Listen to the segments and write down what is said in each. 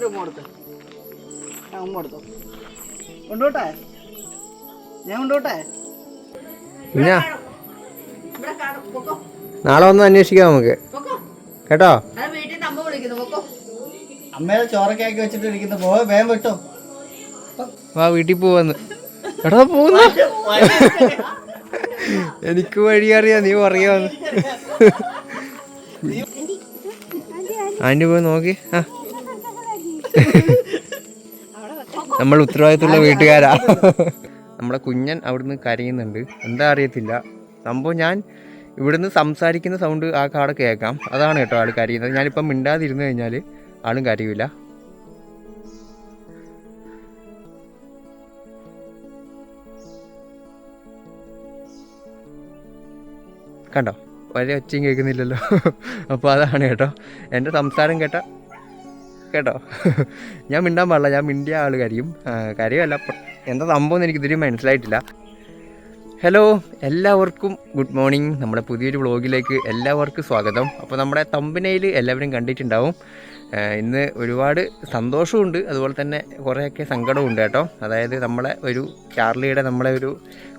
ഒരു ഉമ്മ കൊടുത്ത് ഞാൻ ഉമ്മ കൊടുത്തു. കൊണ്ടുപോട്ടെ? ഞാൻ കൊണ്ടുപോട്ടെ? പിന്നെ നാളെ ഒന്ന് അന്വേഷിക്കാം നമുക്ക്. പൊക്കോ. കേട്ടോ? അത് വീട്ടിൽ അമ്മ വിളിക്കുന്നു. പൊക്കോ. അമ്മയുടെ ചോറൊക്കെ ആക്കി വെച്ചിട്ട് ഇരിക്കുന്നു. പോ വേഗം വിട്ടോ. വാ വീട്ടിൽ പോവാന്ന്. എടാ പോകുന്ന എനിക്ക് വഴി അറിയാം. നീ പറയാന്ന് ആന്റി പോയി നോക്കി. ആ. നമ്മൾ ഉത്തരവാദിത്തമുള്ള വീട്ടുകാരാ. നമ്മുടെ കുഞ്ഞൻ അവിടുന്ന് കരയുന്നുണ്ട്. എന്താ അറിയത്തില്ല. സംഭവം ഞാൻ ഇവിടുന്ന് സംസാരിക്കുന്ന സൗണ്ട് ആ കാടെ കേൾക്കാം. അതാണ് കേട്ടോ ആൾ കരയുന്നത്. ഞാനിപ്പം മിണ്ടാതിരുന്നു കഴിഞ്ഞാൽ ആളും കരയൂല. കണ്ടോ? വലിയ ഒച്ചയും കേൾക്കുന്നില്ലല്ലോ. അപ്പോൾ അതാണ് കേട്ടോ. എന്റെ സംസാരം കേട്ട കേട്ടോ? ഞാൻ മിണ്ടാൻ പാടില്ല ഞാൻ മിണ്ടിയ ആൾ കരയും. കരയുമല്ല എന്താ സംഭവം എനിക്ക് ഇതുവരെയും മനസ്സിലായിട്ടില്ല. ഹലോ എല്ലാവർക്കും ഗുഡ് മോർണിംഗ് നമ്മുടെ പുതിയൊരു വ്ളോഗിലേക്ക് എല്ലാവർക്കും സ്വാഗതം. അപ്പോൾ നമ്മുടെ തമ്പനയിൽ എല്ലാവരും കണ്ടിട്ടുണ്ടാവും. ഇന്ന് ഒരുപാട് സന്തോഷമുണ്ട്. അതുപോലെ തന്നെ കുറേയൊക്കെ സങ്കടമുണ്ട് കേട്ടോ. അതായത് നമ്മളെ ഒരു ചാർലിയുടെ നമ്മളെ ഒരു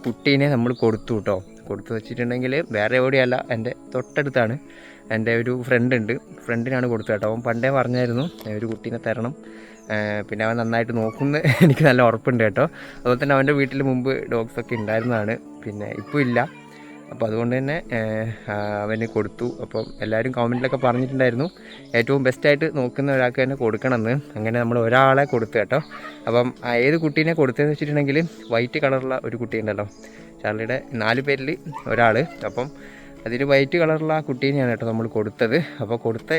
കുട്ടീനെ നമ്മൾ കൊടുത്തു കേട്ടോ. കൊടുത്തു വെച്ചിട്ടുണ്ടെങ്കിൽ വേറെ എവിടെയല്ല എന്റെ തൊട്ടടുത്താണ്. എന്റെ ഒരു ഫ്രണ്ട് ഉണ്ട്. ഫ്രണ്ടിനാണ് കൊടുത്തത് കേട്ടോ. അവൻ പണ്ടേ പറഞ്ഞായിരുന്നു ഒരു കുട്ടീനെ തരണം. പിന്നെ അവൻ നന്നായിട്ട് നോക്കുമെന്ന് എനിക്ക് നല്ല ഉറപ്പുണ്ട് കേട്ടോ. അതുപോലെ തന്നെ അവന്റെ വീട്ടിൽ മുമ്പ് ഡോഗ്സൊക്കെ ഉണ്ടായിരുന്നതാണ്. പിന്നെ ഇപ്പോൾ ഇല്ല. അപ്പോൾ അതുകൊണ്ട് തന്നെ അവന് കൊടുത്തു. അപ്പം എല്ലാവരും കമന്റിലൊക്കെ പറഞ്ഞിട്ടുണ്ടായിരുന്നു. ഏറ്റവും ബെസ്റ്റായിട്ട് നോക്കുന്ന ഒരാൾക്ക് തന്നെ കൊടുക്കണമെന്ന്. അങ്ങനെ നമ്മൾ ഒരാളെ കൊടുത്തു കേട്ടോ. അപ്പം ഏത് കുട്ടീനെ കൊടുത്തതെന്ന് വെച്ചിട്ടുണ്ടെങ്കിൽ വൈറ്റ് കളറുള്ള ഒരു കുട്ടിയുണ്ടല്ലോ. ചാർലിയുടെ നാല് പേരിൽ ഒരാൾ അപ്പം അതിൽ വൈറ്റ് കളറുള്ള ആ കുട്ടീനെയാണ് കേട്ടോ നമ്മൾ കൊടുത്തത്. അപ്പോൾ കൊടുത്ത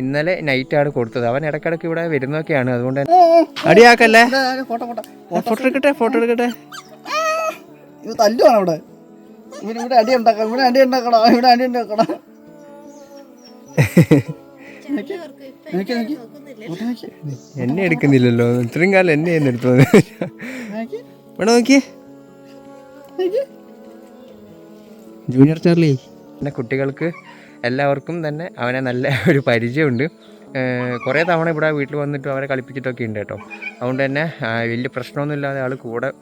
ഇന്നലെ നൈറ്റാണ് കൊടുത്തത്. അവൻ ഇടയ്ക്കിടയ്ക്ക് ഇവിടെ വരുന്നൊക്കെയാണ്. അതുകൊണ്ട് അടിയാക്കല്ലേ? Photo photo. ഫോട്ടോ എടുക്കട്ടെ ഫോട്ടോ എടുക്കട്ടെ. ഇത് തല്ലുവാണ് അവിടെ. ഇവിടെ ഇവിടെ അടി ഉണ്ടാക്കണം ഇവിടെ അടി ഉണ്ടാക്കണം ഇവിടെ അടി ഉണ്ടാക്കണം. നോക്കി നോക്കി നോക്കി. നോക്കി എന്നെ എടുക്കുന്നില്ലല്ലോ. ഇത്രയും കാലം എന്നെ എടുത്തത്. ഇവിടെ നോക്കിയേ ജൂനിയർ ചാർലി. പിന്നെ കുട്ടികൾക്ക് എല്ലാവർക്കും തന്നെ അവനെ നല്ല ഒരു പരിചയമുണ്ട്. കുറേ തവണ ഇവിടെ വീട്ടിൽ വന്നിട്ട് അവരെ കളിപ്പിച്ചിട്ടൊക്കെ ഉണ്ട് കേട്ടോ. അതുകൊണ്ട് തന്നെ വലിയ പ്രശ്നമൊന്നും ഇല്ലാതെ ആൾ കൂടെ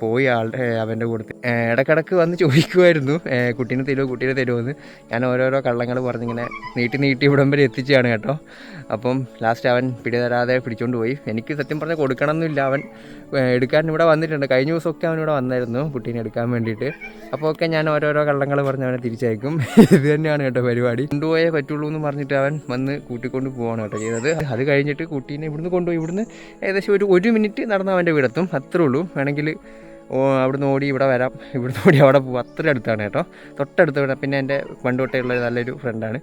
പോയി ആളുടെ അവന്റെ കൂടെ ഇടക്കിടക്ക് വന്ന് ചോദിക്കുമായിരുന്നു കുട്ടീനെ തരുമോ കുട്ടീനെ തരുമോ ഞാൻ ഓരോരോ കള്ളങ്ങൾ പറഞ്ഞിങ്ങനെ നീട്ടി നീട്ടി ഇവിടം വരെ എത്തിച്ചാണ് കേട്ടോ. അപ്പം ലാസ്റ്റ് അവൻ പിടി തരാതെ പിടിച്ചോണ്ട് പോയി. എനിക്ക് സത്യം പറഞ്ഞാൽ കൊടുക്കണമെന്നില്ല അവൻ എടുക്കാൻ ഇവിടെ വന്നിട്ടുണ്ട്. കഴിഞ്ഞ ദിവസമൊക്കെ അവൻ ഇവിടെ വന്നായിരുന്നു കുട്ടീനെ എടുക്കാൻ വേണ്ടിയിട്ട്. അപ്പോൾ ഒക്കെ ഞാൻ ഓരോരോ കള്ളങ്ങൾ പറഞ്ഞ് അവനെ തിരിച്ചയക്കും. ഇത് തന്നെയാണ് കേട്ടോ പരിപാടി. കൊണ്ടുപോയേ പറ്റുള്ളൂ എന്ന് പറഞ്ഞിട്ട് അവൻ വന്ന് കൂട്ടിക്കൊണ്ട് പോവാണ് കേട്ടോ ചെയ്തത്. അത് കഴിഞ്ഞിട്ട് കുട്ടീനെ ഇവിടുന്ന് കൊണ്ടുപോയി. ഇവിടുന്ന് ഏകദേശം ഒരു ഒരു മിനിറ്റ് നടന്ന് അവന്റെ വീടെത്തും. അത്രേ ഉള്ളൂ. വേണമെങ്കിൽ അവിടുന്ന് ഓടി ഇവിടെ വരാം. ഇവിടുന്ന് ഓടി അവിടെ പോകും അത്ര അടുത്താണ് കേട്ടോ. തൊട്ടടുത്ത് ഇവിടെ പിന്നെ എന്റെ പണ്ട് തൊട്ടേ ഉള്ള നല്ലൊരു ഫ്രണ്ടാണ്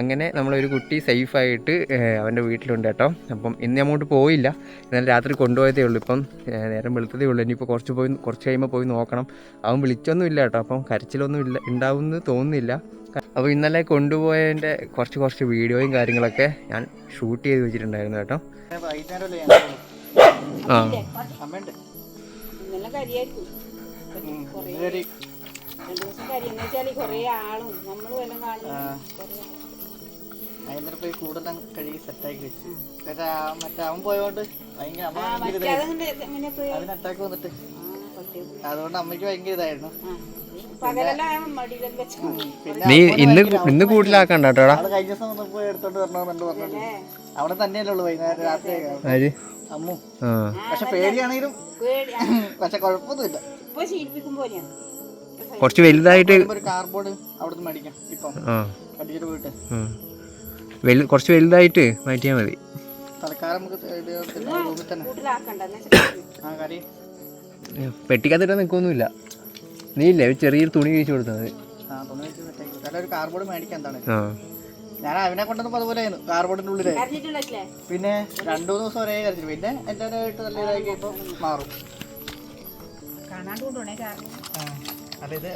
അങ്ങനെ നമ്മളൊരു കുട്ടി സേഫായിട്ട് അവന്റെ വീട്ടിലുണ്ട് കേട്ടോ. അപ്പം ഇന്ന് അങ്ങോട്ട് പോയില്ല. ഇന്നലെ രാത്രി കൊണ്ടുപോയതേ ഉള്ളൂ. ഇപ്പം നേരം വെളുത്തതേ ഉള്ളൂ. ഇനിയിപ്പോൾ കുറച്ച് പോയി കുറച്ച് കഴിയുമ്പോൾ പോയി നോക്കണം. അവൻ വിളിച്ചൊന്നും ഇല്ല കേട്ടോ. അപ്പം കരച്ചിലൊന്നും ഇല്ല ഉണ്ടാവുമെന്ന് തോന്നുന്നില്ല. അപ്പോൾ ഇന്നലെ കൊണ്ടുപോയതിന്റെ കുറച്ച് കുറച്ച് വീഡിയോയും കാര്യങ്ങളൊക്കെ ഞാൻ ഷൂട്ട് ചെയ്ത് വെച്ചിട്ടുണ്ടായിരുന്നു കേട്ടോ. ആ. അതുകൊണ്ട് അമ്മയ്ക്ക് ഭയങ്കര ഇതായിരുന്നു. നീ ഇന്ന് ഇന്ന് കൂട്ടിലാക്കണ്ട കേട്ടോടാ കഴിഞ്ഞ ദിവസം വന്നപ്പോ എടുത്തോണ്ട് വരണമെന്നുണ്ട് പറഞ്ഞിട്ട് അവിടെ തന്നെയല്ലേ ഉള്ളു വൈകുന്നേരം രാത്രി അമ്മു. പക്ഷെ പേടിയാണെങ്കിലും പക്ഷെ കുഴപ്പമൊന്നുമില്ല. കുറച്ച് വലുതായിട്ട് കൊറച്ച് കാർബോർഡ് മേടിക്കാം ഇപ്പം. പോയിട്ട്. വലു കുറച്ച് വലുതായിട്ട് മാറ്റിയാ മതി. തൽക്കാലം നമുക്ക് പെട്ടിക്കകത്തിട്ട് നിൽക്കൊന്നുമില്ല നീ ഇല്ലേ ചെറിയൊരു തുണി വീശി കൊടുത്തത്. ആ തുണി വെച്ച് സെറ്റാക്കി അല്ല ഒരു കാർബോർഡ് മേടിക്കാൻ എന്താണ്? ആ. ഞാൻ അവനെ കൊണ്ടുവന്നപ്പോ അതുപോലെ ആയിരുന്നു കാർബോർഡിന്റെ ഉള്ളിൽ. കരഞ്ഞിട്ടുണ്ടല്ലേ? പിന്നെ രണ്ടു മൂന്ന് ദിവസം ഒരേ കരിച്ചിട്ട് പിന്നെ എല്ലാവരുമായിട്ട് നല്ല ഇതാക്കി ഇപ്പൊ മാറും. അല്ല ഇത്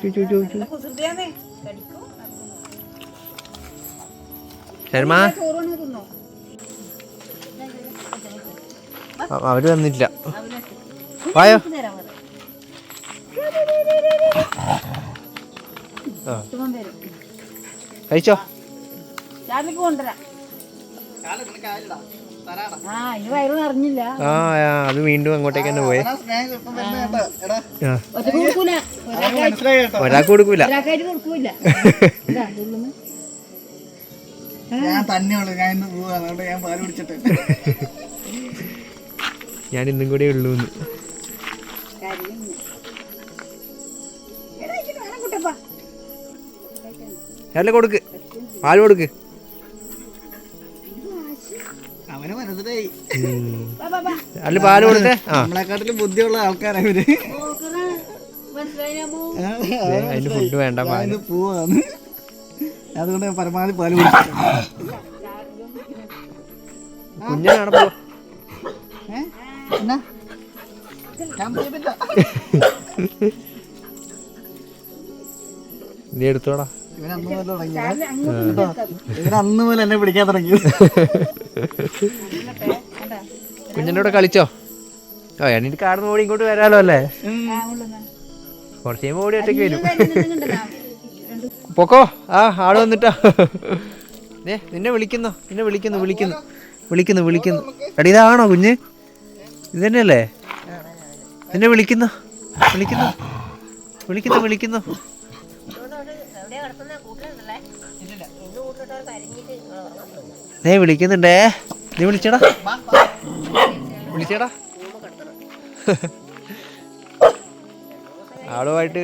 ചു, ചു, ചു, ചു. ശർമ്മ. അ- അവർ വന്നിട്ടില്ല. അവനൊക്കെ വായോ. കഴിച്ചോ. ആ അത് വീണ്ടും അങ്ങോട്ടേക്ക് തന്നെ പോയേ. ഒരാൾക്ക് കൊടുക്കൂല. ഞാൻ തന്നെയുള്ളു ഞാൻ ഇന്ന് പോവാ. അതുകൊണ്ട് ഞാൻ പാൽ കുടിച്ചിട്ട്. ഞാൻ ഇന്നും കൂടെ ഉള്ളൂ അല്ല കൊടുക്ക്? പാൽ കൊടുക്ക്. അവന് മനസ്സിലായി. അല്ല പാൽ കൊടുത്തേ നമ്മളെക്കാട്ടിലും ബുദ്ധിയുള്ള ആൾക്കാരാ ഇവർ? അതിന് ഫുഡ് വേണ്ട പാൽ. പോവാന്ന്. അതുകൊണ്ട് ഞാൻ പരമാവധി പാൽ കുടിച്ചിട്ട് കുഞ്ഞാണ് പോ. നീ എടുത്തോടാ. ഇവൻ അന്ന് മുതൽ. ഇവൻ അന്ന് മുതൽ എന്നെ പിടിക്കാൻ തുടങ്ങി. കുഞ്ഞിന്റെ കൂടെ കളിച്ചോ? ഓ എനിക്ക് കാടുന്ന് ഓടി ഇങ്ങോട്ട് വരാലോ അല്ലേ. കുറച്ച് കഴിയുമ്പോൾ ഓടി ഒറ്റയ്ക്ക് വരും. പൊക്കോ? ആ ആൾ വന്നിട്ടാ. ഏ നിന്നെ വിളിക്കുന്നു നിന്നെ വിളിക്കുന്നു വിളിക്കുന്നു വിളിക്കുന്നു വിളിക്കുന്നു. എടി ഇതാണോ കുഞ്ഞ്? ഇത് തന്നെയല്ലേ നിന്നെ വിളിക്കുന്നു വിളിക്കുന്നു വിളിക്കുന്നു വിളിക്കുന്നു. ദേ വിളിക്കുന്നുണ്ടേ. നീ വിളിച്ചടാ. വിളിച്ചടാ. ആളുമായിട്ട്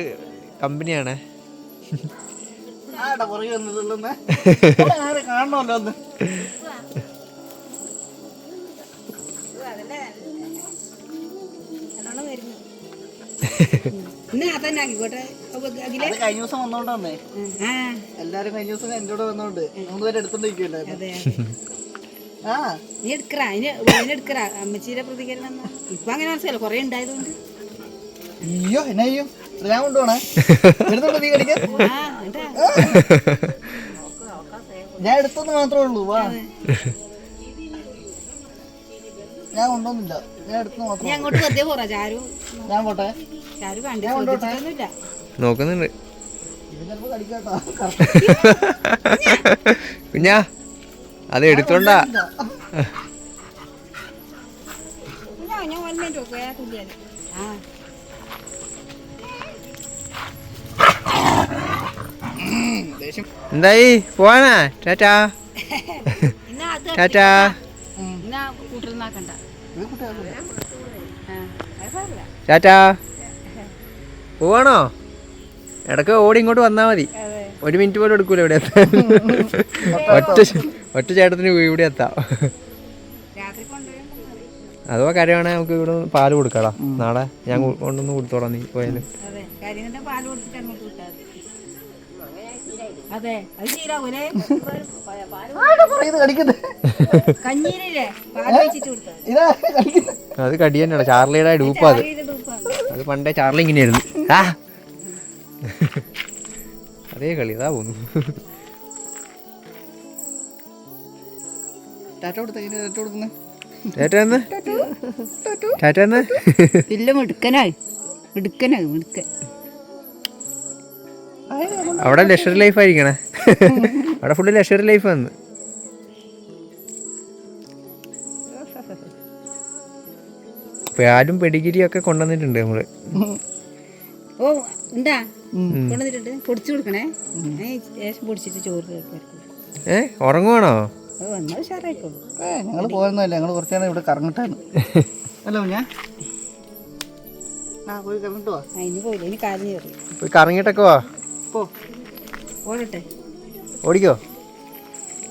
കമ്പനിയാണ്. കാണണമല്ലോ ആക്കിക്കോട്ടെ. അപ്പൊ കഴിഞ്ഞ ദിവസം വന്നോണ്ട് വന്നേ. എല്ലാരും കഴിഞ്ഞ ദിവസം എന്റെ കൂടെ വന്നോണ്ട് മൂന്ന് പേര് എടുത്തോണ്ടിരിക്കുമല്ലോ ആ. നീ എടുക്കറ? അതിന് അതിന് എടുക്കറ? അമ്മച്ചീരെ പ്രതികരണം? ഇപ്പൊ അങ്ങനെ മനസ്സിലല്ലോ കൊറേ ഉണ്ടായതുകൊണ്ട്. അയ്യോ എന്നാ ഇത് ഞാൻ കൊണ്ടുപോണേ? എടുത്തോണ്ട് നീ കടിക്കാൻ ഞാൻ എടുത്തെന്ന് മാത്രമേ ഉള്ളൂ വാ. ഞാൻ കൊണ്ടുവന്നില്ല. ഞാൻ എടുത്തു മാത്രം അങ്ങോട്ട് വെറുതെ പോറാ ചാരു? ഞാൻ പോട്ടെ. ചാരു കണ്ടു ശ്രദ്ധിച്ചിട്ടൊന്നുമില്ല നോക്കുന്നുണ്ട്. കുഞ്ഞാ അത് എടുത്തോണ്ടാ. എന്തായി? പോവാനാ? ടാറ്റാ. ടാറ്റാ. ടാറ്റാ. പോവാണോ? ഇടയ്ക്ക് ഓടി ഇങ്ങോട്ട് വന്നാ മതി. ഒരു മിനിറ്റ് പോലും എടുക്കൂല ഇവിടെ എത്താൻ. ഒറ്റ ഒറ്റ ചേട്ടത്തിന് ഇവിടെ എത്താം. അതോ അഥവാ കാര്യമാണെങ്കിൽ നമുക്ക് ഇവിടെ പാൽ കൊടുക്കാടാ. നാളെ ഞാൻ കൊണ്ടൊന്ന് കൊടുത്തോളാം നീ പോയാലും. അതെ. കാര്യം പാൽ കൊടുത്തിട്ട് അങ്ങോട്ട് വിട്ടാൽ മതി. അതെ. അത് ശീലാവൂലേ ഇത് കടിക്കുന്നത് കഞ്ഞീരില്ലേ? പാൽ വെച്ചിട്ട് കൊടുത്താൽ ഇതാ കടിക്കുന്നത് അത് കടി തന്നെയാണ് ചാർലിയുടെ ഡൂപ്പാ അത്. അത് പണ്ടേ ചാർലി ഇങ്ങനെയായിരുന്നു. ആ. അതേ കളി അതാ പോന്നു. ടാറ്റ കൊടുത്ത ടാറ്റ അവിടെ ലക്ഷറി ലൈഫ് ആയിരിക്കണേ. അവിടെ ഫുള്ള് ലക്ഷറി ലൈഫ് വന്ന്. പാലും പെടിഗിരിയും ഒക്കെ കൊണ്ടുവന്നിട്ടുണ്ട് നമ്മൾ. ഓ ഉണ്ടാ? കൊണ്ടുവന്നിട്ടുണ്ട്. പൊടിച്ചു കൊടുക്കണേ. ശേഷം പൊടിച്ചിട്ട് ചോറ് ഏ ഉറങ്ങുവാണോ? ഞങ്ങൾ പോയെന്നല്ല. ഞങ്ങൾ കുറച്ച് നേരം ഇവിടെ കറങ്ങിട്ടാണ്. അല്ല ഞാൻ പോയി കറങ്ങിട്ട് വാ. ഓടട്ടെ. ഓടിക്കോ?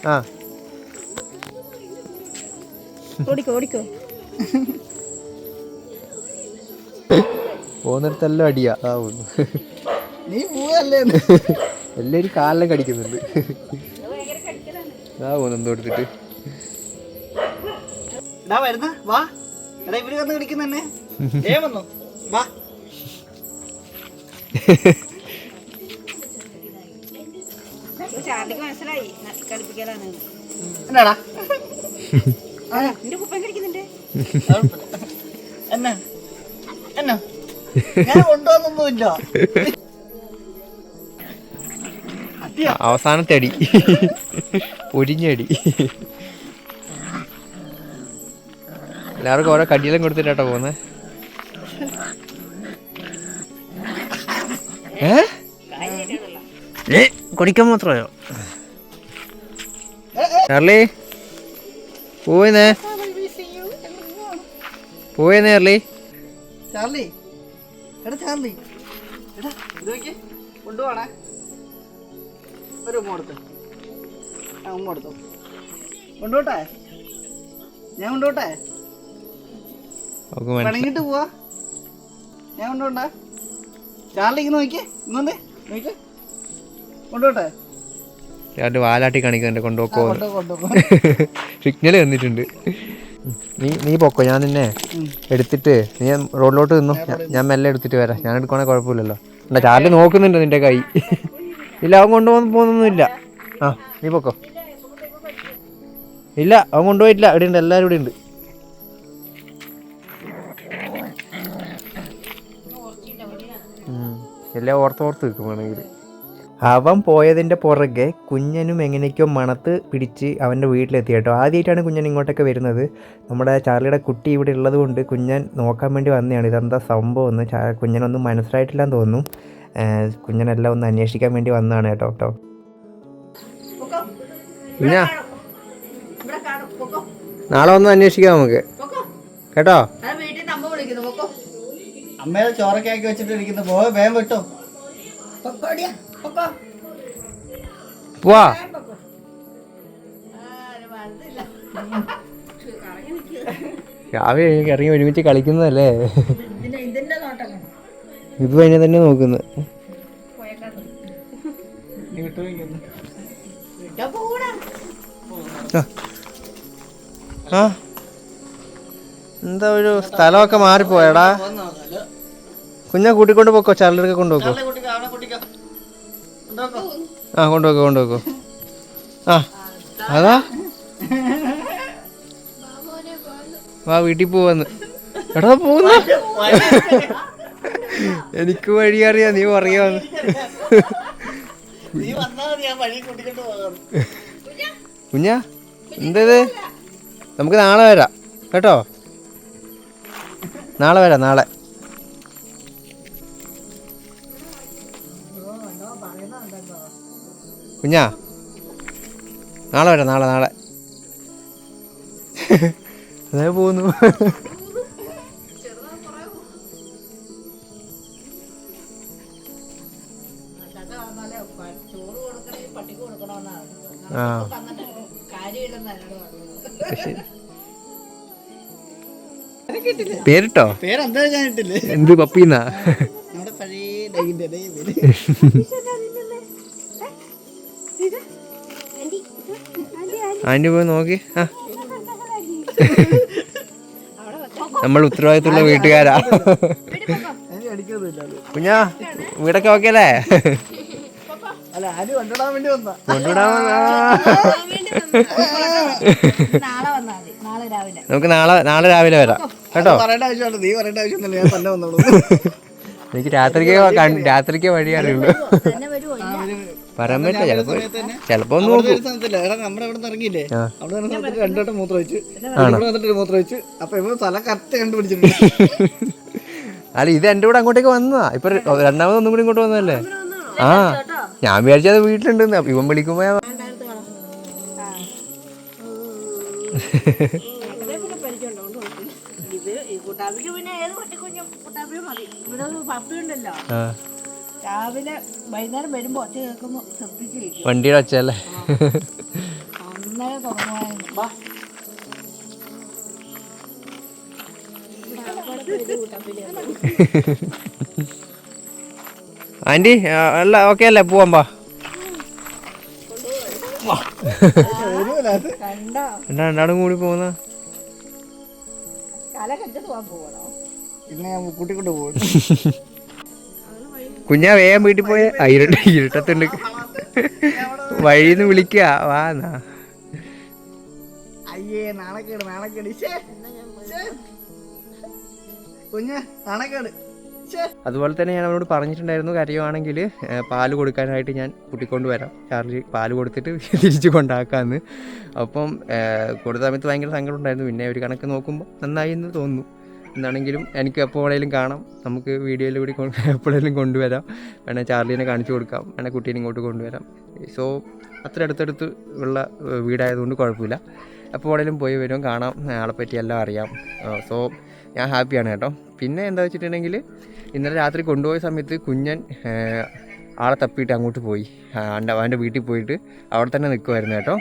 ആ. ഓടിക്കോ ഓടിക്കോ. പോകുന്നിടത്തെല്ലാം അടിയാ. ആ പോകുന്നു നീ പോവല്ലേ? എല്ലാവരും കാലിലും കടിക്കുന്നുണ്ട് ആ പോകുന്നു എന്തോ എടുത്തിട്ട്. വരുന്ന വാ. എടാ ഇവർ വന്ന് കടിക്കുന്നെ ഏ വന്നു വാ. ചാർലിക്ക് മനസ്സിലായി കളിപ്പിക്കലാണ് എന്നാടാ? എന്റെ കുപ്പൻ കടിക്കുന്നുണ്ട് എന്നാ? എന്നാ? അവസാനത്തെ അടി പൊരിഞ്ഞടി. എല്ലാവർക്കും ഓരോ കടിയെല്ലാം കൊടുത്തിട്ടാട്ടോ പോന്നെ. ഏ? കുടിക്കാൻ മാത്രമായോ? ചാർലി പോയിന്നേ. പോയിന്നേ ചാർലി ചാർലി എടാ ചാർലി. എടാ ഇത് നോക്കി. കൊണ്ടുപോണേ ഒരു ഉമ്മ കൊടുത്ത്. ആ ഉമ്മ കൊടുത്തു. കൊണ്ടുപോട്ടെ? ഞാൻ കൊണ്ടുപോട്ടെ? പിണങ്ങിട്ട് പോവാ. ഞാൻ കൊണ്ടുപോണ്ട? ചാർലി ഇങ്ങനെ നോക്കിയേ ഇങ്ങോട്ട് നോക്കിയേ കൊണ്ടുപോട്ടെ? വാലാട്ടി കാണിക്കുന്നുണ്ട് കൊണ്ടുപോക്കോ. കൊണ്ടു കൊണ്ടുപോ. സിഗ്നൽ തന്നിട്ടുണ്ട്. നീ നീ പൊക്കോ ഞാൻ നിന്നെ എടുത്തിട്ട് നീ റോഡിലോട്ട് നിന്നു. ഞാൻ- മെല്ലെ എടുത്തിട്ട് വരാം. ഞാൻ എടുക്കുവാണെങ്കിൽ കുഴപ്പമില്ലല്ലോ. എന്താ ചാർലി നോക്കുന്നുണ്ട് നിന്റെ കൈ? ഇല്ല അവൻ കൊണ്ടുപോകുന്ന പോകുന്നൊന്നുമില്ല. ആ നീ പൊക്കോ. ഇല്ല അവൻ കൊണ്ടുപോയിട്ടില്ല. ഇവിടെ ഉണ്ട് എല്ലാവരും ഇവിടെ ഉണ്ട്. എല്ലാം ഓർത്തോർത്ത് നിൽക്കും വേണമെങ്കിൽ. അവൻ പോയതിന്റെ പുറകെ കുഞ്ഞനും എങ്ങനെയൊക്കെയോ മണത്ത് പിടിച്ച് അവന്റെ വീട്ടിലെത്തി കേട്ടോ. ആദ്യമായിട്ടാണ് കുഞ്ഞൻ ഇങ്ങോട്ടൊക്കെ വരുന്നത്. നമ്മുടെ ചാർലിയുടെ കുട്ടി ഇവിടെ ഉള്ളത് കൊണ്ട് കുഞ്ഞൻ നോക്കാൻ വേണ്ടി വന്നതാണ്. ഇതെന്താ സംഭവം എന്ന് ചാ കുഞ്ഞനൊന്നും മനസ്സിലായിട്ടില്ലെന്ന് തോന്നുന്നു. കുഞ്ഞനെല്ലാം ഒന്ന് അന്വേഷിക്കാൻ വേണ്ടി വന്നതാണ് കേട്ടോ കേട്ടോ. കുഞ്ഞാ നാളെ ഒന്ന് അന്വേഷിക്കാം നമുക്ക്. പൊക്കോ. കേട്ടോ? അത് വീട്ടിൽ അമ്മ വിളിക്കുന്നു. പൊക്കോ. അമ്മയുടെ ചോറൊക്കെ ആക്കി വെച്ചിട്ട് ഇരിക്കുന്നു പോയ വേഗം വിട്ടോ. പോവാ. രാവിലെ ഇറങ്ങി ഒരുമിച്ച് കളിക്കുന്നതല്ലേ? ഇത് അതിനെ തന്നെ നോക്കുന്നത് പോയേക്കാട്ട് നീ വിട്ടു വയ്ക്കുന്നു വിട്ടോ പോകൂടാ ആ. എന്താ ഒരു സ്ഥലമൊക്കെ മാറിപ്പോയടാ? കുഞ്ഞെ കൂട്ടിക്കൊണ്ട് പോക്കോ ചാർലിയൊക്കെ കൊണ്ടുപോക്കോ ആ കൊണ്ടുവെക്കോ കൊണ്ടുവെക്കോ. ആ അതാ. വാ വീട്ടിൽ പോവാന്ന്. എടാ പോകുന്ന എനിക്ക് വഴി അറിയാ നീ പറയാന്ന് കുഞ്ഞാ എന്തത്? നമുക്ക് നാളെ വരാം. കേട്ടോ? നാളെ വരാം നാളെ. കുഞ്ഞാ? നാളെ വരാം നാളെ നാളെ. അതേ പോകുന്നു ആ. പേരിട്ടോ? പേരെന്താ ഞാൻ ഇട്ടില്ലേ? എന്ത് പപ്പീന്നാ? നമ്മുടെ പഴയ ആന്റി പോയി നോക്കി. ആ. നമ്മൾ ഉത്തരവാദിത്തമുള്ള വീട്ടുകാരാ. കുഞ്ഞാ വീടൊക്കെ ഓക്കെ അല്ലേ? നമുക്ക് നാളെ നാളെ രാവിലെ വരാം. കേട്ടോ? പറയേണ്ട ആവശ്യമുണ്ട് നീ പറയേണ്ട ആവശ്യമൊന്നുമില്ല ഞാൻ തന്നെ വന്നോളൂ. എനിക്ക് രാത്രിക്ക് രാത്രിക്കേ രാത്രിക്ക് വഴി അറിയുള്ളൂ പറയാൻ പറ്റില്ല ചിലപ്പോ ചിലപ്പോ നോക്കും. നമ്മുടെ ഇറങ്ങിയില്ലേ? അവിടെ മൂത്രം വെച്ച് വന്നിട്ട് ഒരു മൂത്രം വെച്ച് അപ്പൊ ഇവ സ്ഥലം കറക്റ്റ് കണ്ടുപിടിച്ചിട്ടുണ്ട്. അല്ല ഇത് എന്റെ കൂടെ അങ്ങോട്ടേക്ക് വന്നതാ. ഇപ്പൊ രണ്ടാമതൊന്നും രണ്ടാമത് ഒന്നും കൂടി ഇങ്ങോട്ട് വന്നതല്ലേ? ആ ഞാൻ വിചാരിച്ചത് വീട്ടിലുണ്ടെന്ന്. ഇവൻ വിളിക്കുമ്പോ ഇത് ഈ കുട്ടാപ്പിക്ക് പിന്നെ ഏത് പട്ടിക്കുഞ്ഞും കുട്ടാപ്പിയും മതി. ഇവിടെ പപ്പി ഉണ്ടല്ലോ ആ. രാവിലെ വൈകുന്നേരം വരുമ്പോ ഒച്ച കേൾക്കുമ്പോ ശ്രദ്ധിച്ചിരിക്കും വണ്ടിയുടെ ഒച്ചയല്ലേ? അന്നേരം തുടങ്ങുമായിരുന്നു വാ. അല്ല ഓക്കെ അല്ലേ പോവാം പാ രണ്ടാടും കൂടി പോകുന്ന? പിന്നെ ഞാൻ കൂട്ടിക്കൊണ്ട് പോകും കുഞ്ഞാ വേഗം വീട്ടിൽ പോയ. ഇരുട്ട ഇരുട്ട് ഇരുട്ടത്തുണ്ട്. വഴിന്ന് വിളിക്കുക വാ എന്നാ അയ്യേ നാണക്കേട്. കുഞ്ഞ് നാണക്കേട്. അതുപോലെ തന്നെ ഞാൻ അവനോട് പറഞ്ഞിട്ടുണ്ടായിരുന്നു കാര്യമാണെങ്കിൽ പാൽ കൊടുക്കാനായിട്ട് ഞാൻ കൂട്ടിക്കൊണ്ട് വരാം. ചാർജ് പാൽ കൊടുത്തിട്ട് തിരിച്ചു കൊണ്ടാക്കാമെന്ന് അപ്പം കൊടുത്ത സമയത്ത് ഭയങ്കര സങ്കടം ഉണ്ടായിരുന്നു. പിന്നെ ഒരു കണക്ക് നോക്കുമ്പോൾ നന്നായി എന്ന് തോന്നുന്നു. എന്താണെങ്കിലും എനിക്ക് എപ്പോൾ വേണേലും കാണാം. നമുക്ക് കൊണ്ട് എപ്പോഴേലും കൊണ്ടുവരാം. വേണേൽ ചാർലിനെ കാണിച്ചു കൊടുക്കാം. വേണേൽ കുട്ടീനെ ഇങ്ങോട്ട് കൊണ്ടുവരാം. സോ അത്ര അടുത്തടുത്ത് ഉള്ള വീടായതുകൊണ്ട് കുഴപ്പമില്ല. എപ്പോൾ വേണേലും പോയി വരും കാണാം. ആളെ പറ്റി എല്ലാം അറിയാം. സോ ഞാൻ ഹാപ്പിയാണ് കേട്ടോ. പിന്നെ എന്താ വെച്ചിട്ടുണ്ടെങ്കിൽ ഇന്നലെ രാത്രി കൊണ്ടുപോയ സമയത്ത് കുഞ്ഞൻ ആളെ തപ്പിയിട്ട് അങ്ങോട്ട് പോയി. അവന്റെ വീട്ടിൽ പോയിട്ട് അവിടെ തന്നെ നിൽക്കുമായിരുന്നു കേട്ടോ.